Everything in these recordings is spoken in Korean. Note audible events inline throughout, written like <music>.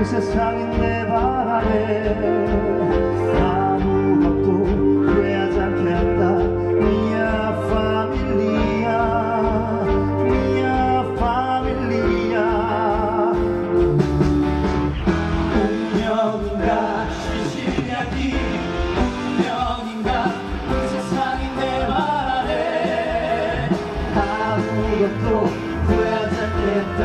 온 세상이 내 바람에 아무것도 후회하지 않겠다. 미야 파밀리아 미야 파밀리아. 운명인가 시실약이 운명인가? 온 세상이 내 말에 아무것도 후회하지 않겠다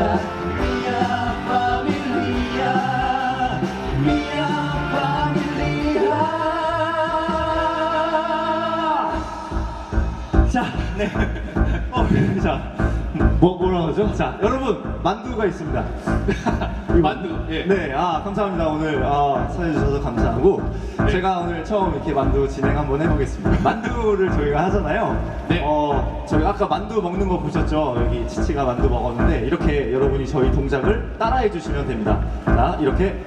자, 네. 어, 자, 뭐, 뭐라 그러죠? 자, 여러분, 만두가 있습니다. <laughs> 만두, 예. 네, 아, 감사합니다. 오늘, 아, 사해주셔서 감사하고. 네. 제가 오늘 처음 이렇게 만두 진행 한번 해보겠습니다. <laughs> 만두를 저희가 하잖아요. 네. 어, 저희 아까 만두 먹는 거 보셨죠? 여기 치치가 만두 먹었는데, 이렇게 여러분이 저희 동작을 따라해 주시면 됩니다. 자, 이렇게.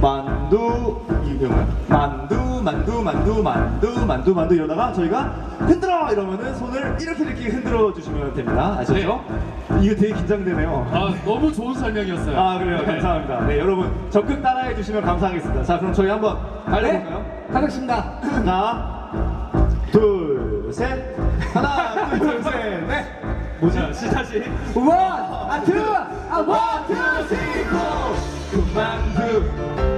만 두, 이게 뭐야? 만두, 만두, 만두, 만두, 만두, 만두 이러다가 저희가 흔들어! 이러면은 손을 이렇게 이렇게 흔들어 주시면 됩니다. 아셨죠? 이거 되게 긴장되네요. 아 너무 좋은 설명이었어요. 아 그래요 감사합니다 네 여러분 적극 따라해 주시면 감사하겠습니다 자 그럼 저희 한번 달려볼까요? 가겠습니다. 하나 둘셋 하나 둘셋넷 뭐지? 시다시 원, 아, 투, 아, 원, 투, 쓰리, 포. 만두 콜롬비아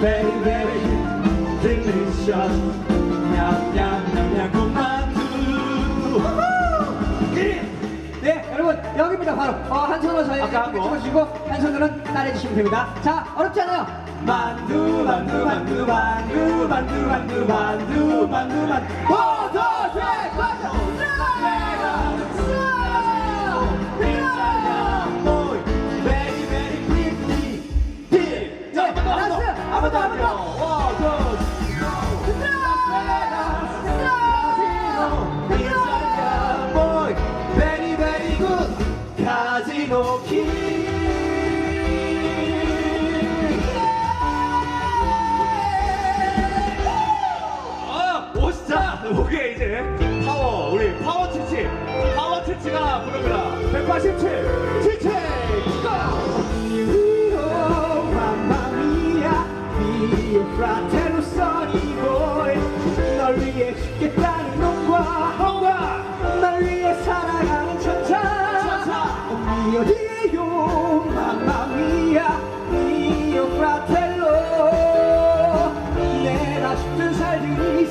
베리 베리 딜리셔스 냠냠냠냠 군만두 네, 여러분 여기입니다. 바로 어, 한 손으로 저희 아까 한 거. 찍어주시고 한 손으로는 따라해주시면 됩니다. 자, 어렵지 않아요. 만두 만두 만두 만두 만두 만두 만두 만두 만두 쓰리, 포. 네, 아, 멋있다! 오케이, 이제 파워, 우리 파워 치치! 파워 치치가 부릅니다. 187! 치치! 프라텔로 써니 보이 널 위해 죽겠다는 놈과 홍과! 날 위해 살아가는 천사 천사! 내 아쉽던 살들이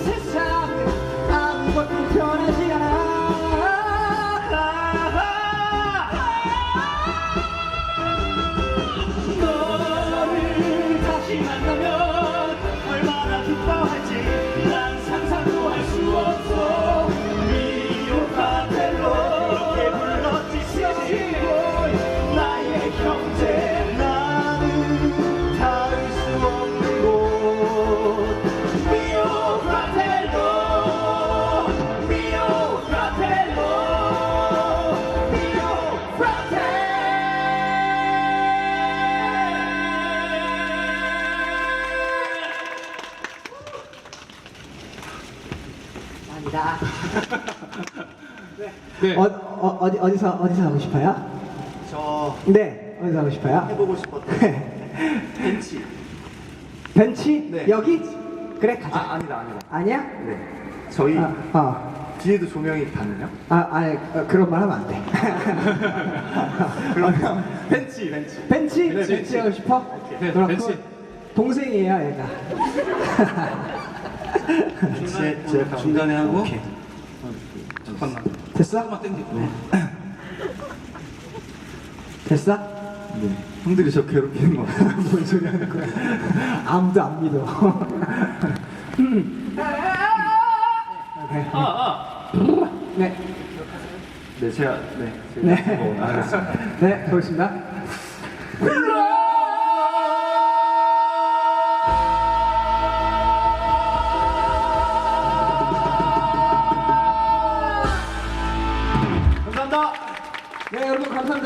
아니다 <laughs> 네. 어, 어, 어디, 어디서 어디서 하고 싶어요? 저 네 어디서 하고 싶어요? 해보고 싶었던 <laughs> 벤치 벤치? 네. 여기? 그래 가자 아 아니다 아니다 아니야? 네 저희 아, 어. 뒤에도 조명이 닿느냐? 아, 아니, 어, 그런 말 하면 안 돼. <laughs> 그러면 벤치 벤치 벤치? 네, 벤치, 벤치. 하고 싶어? 네, 그렇고 벤치. 동생이에요, 얘가. 제, 제 중간에 하고 오케이. 잠깐만 됐어? 한번 땡겨 <laughs> 됐어? 네. 형들이 저 괴롭히는 거. <laughs> 뭔 소리 하는 거야? 아무도 안 믿어. 아, 아. 네. 네, 제가 네. 제가 네. 뭐, 알겠습니다. 네. 감사합니다.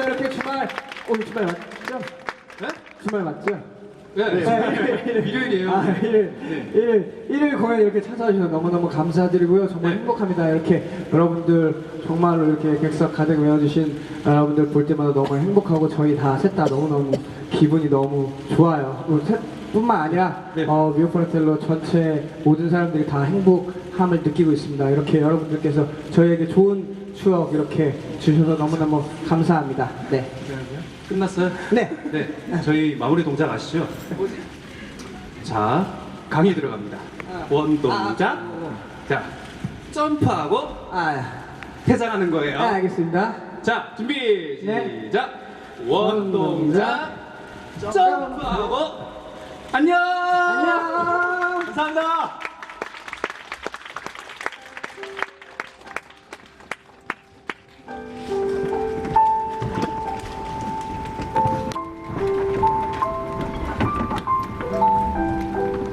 감사합니다. 이렇게 주말 오늘 주말 맞죠? 네? 주말 맞죠? 네. 일요일이에요. 아, 일일, 일일, 일일 공연 이렇게 찾아주셔서 너무너무 감사드리고요. 정말 네. 행복합니다. 이렇게 여러분들 정말로 이렇게 객석 가득 메워주신 여러분들 볼 때마다 너무 행복하고 저희 다 셋 다 너무너무 기분이 너무 좋아요. 우리 셋 뿐만 아니라 네. 어, 미오프라텔로 전체 모든 사람들이 다 행복함을 느끼고 있습니다. 이렇게 여러분들께서 저희에게 좋은 추억 이렇게 주셔서 너무너무 감사합니다. 네. 끝났어요? 네. 네. 저희 마무리 동작 아시죠? 자, 강의 들어갑니다. 원 동작. 자, 점프하고 아, 퇴장하는 거예요. 아 알겠습니다. 자, 준비 네. 시작. 원 동작. 점프하고 안녕. 안녕. 감사합니다.